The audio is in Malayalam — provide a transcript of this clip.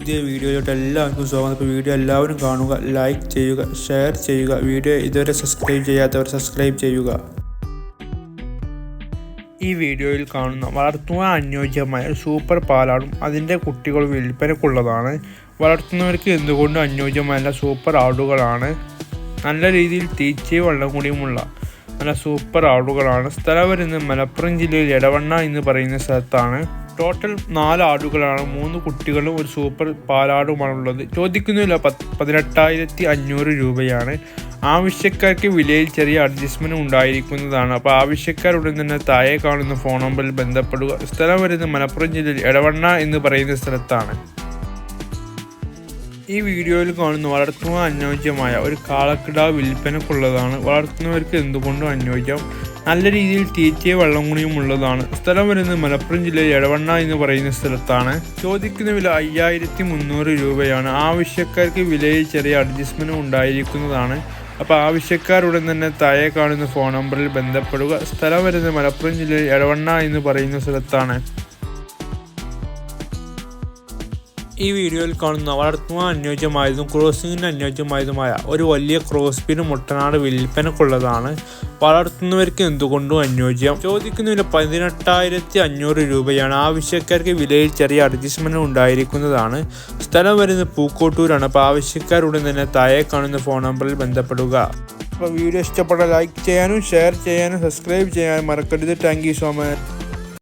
പുതിയ വീഡിയോയിലോട്ട് എല്ലാവർക്കും സ്വാഗതം. ഇപ്പോൾ വീഡിയോ എല്ലാവരും കാണുക ലൈക്ക് ചെയ്യുക ഷെയർ ചെയ്യുക. വീഡിയോ ഇതുവരെ സബ്സ്ക്രൈബ് ചെയ്യാത്തവർ സബ്സ്ക്രൈബ് ചെയ്യുക. ഈ വീഡിയോയിൽ കാണുന്ന വളർത്തുവാൻ അനുയോജ്യമായ സൂപ്പർ പാലാടും അതിന്റെ കുട്ടികൾ വിൽപ്പനക്കുള്ളതാണ്. വളർത്തുന്നവർക്ക് എന്തുകൊണ്ടും അനുയോജ്യമായ സൂപ്പർ ആടുകളാണ്. നല്ല രീതിയിൽ തീച്ചയും വെള്ളം കൂടിയുമുള്ള നല്ല സൂപ്പർ ആടുകളാണ്. സ്ഥലം വരുന്നത് മലപ്പുറം ജില്ലയിൽ എടവണ്ണ എന്ന് പറയുന്ന സ്ഥലത്താണ്. ടോട്ടൽ നാല് ആടുകളാണ്. മൂന്ന് കുട്ടികളും ഒരു സൂപ്പർ പാലാടുമാണുള്ളത്. ചോദിക്കുന്നില്ല പതിനെട്ടായിരത്തി അഞ്ഞൂറ് രൂപയാണ്. ആവശ്യക്കാർക്ക് വിലയിൽ ചെറിയ അഡ്ജസ്റ്റ്മെന്റ് ഉണ്ടായിരിക്കുന്നതാണ്. അപ്പോൾ ആവശ്യക്കാരുടൻ തന്നെ താഴെ കാണുന്ന ഫോൺ നമ്പറിൽ ബന്ധപ്പെടുക. സ്ഥലം വരുന്നത് മലപ്പുറം ജില്ലയിൽ എടവണ്ണ എന്ന് പറയുന്ന സ്ഥലത്താണ്. ഈ വീഡിയോയിൽ കാണുന്ന വളർത്തുവാൻ അനുയോജ്യമായ ഒരു കാളക്കിടാവ് വിൽപ്പനക്കുള്ളതാണ്. വളർത്തുന്നവർക്ക് എന്തുകൊണ്ടും അനുയോജ്യം? നല്ല രീതിയിൽ തീറ്റയും വെള്ളം കുണിയും ഉള്ളതാണ്. സ്ഥലം വരുന്നത് മലപ്പുറം ജില്ലയിൽ എടവണ്ണ എന്ന് പറയുന്ന സ്ഥലത്താണ്. ചോദിക്കുന്ന വില അയ്യായിരത്തി മുന്നൂറ് രൂപയാണ്. ആവശ്യക്കാർക്ക് വിലയിൽ ചെറിയ അഡ്ജസ്റ്റ്മെന്റ് ഉണ്ടായിരിക്കുന്നതാണ്. അപ്പോൾ ആവശ്യക്കാരുടൻ തന്നെ താഴെ കാണുന്ന ഫോൺ നമ്പറിൽ ബന്ധപ്പെടുക. സ്ഥലം വരുന്നത് മലപ്പുറം ജില്ലയിൽ എടവണ്ണ എന്ന് പറയുന്ന സ്ഥലത്താണ്. ഈ വീഡിയോയിൽ കാണുന്ന വളർത്തുവാൻ അനുയോജ്യമായതും ക്രോസിങ്ങിന് അനുയോജ്യമായതുമായ ഒരു വലിയ ക്രോസ്പിന് മുട്ടനാട് വിൽപ്പനക്കുള്ളതാണ്. വളർത്തുന്നവർക്ക് എന്തുകൊണ്ടും അനുയോജ്യം? ചോദിക്കുന്നതിന് പതിനെട്ടായിരത്തി അഞ്ഞൂറ് രൂപയാണ് ആവശ്യക്കാർക്ക് വിലയിൽ ചെറിയ അഡ്ജസ്റ്റ്മെന്റ് ഉണ്ടായിരിക്കുന്നതാണ്. സ്ഥലം വരുന്നത് പൂക്കോട്ടൂരാണ്. അപ്പോൾ ആവശ്യക്കാരുടൻ തന്നെ താഴെ കാണുന്ന ഫോൺ നമ്പറിൽ ബന്ധപ്പെടുക. അപ്പോൾ വീഡിയോ ഇഷ്ടപ്പെട്ട ലൈക്ക് ചെയ്യാനും ഷെയർ ചെയ്യാനും സബ്സ്ക്രൈബ് ചെയ്യാനും മറക്കരുത്. Thank you so much.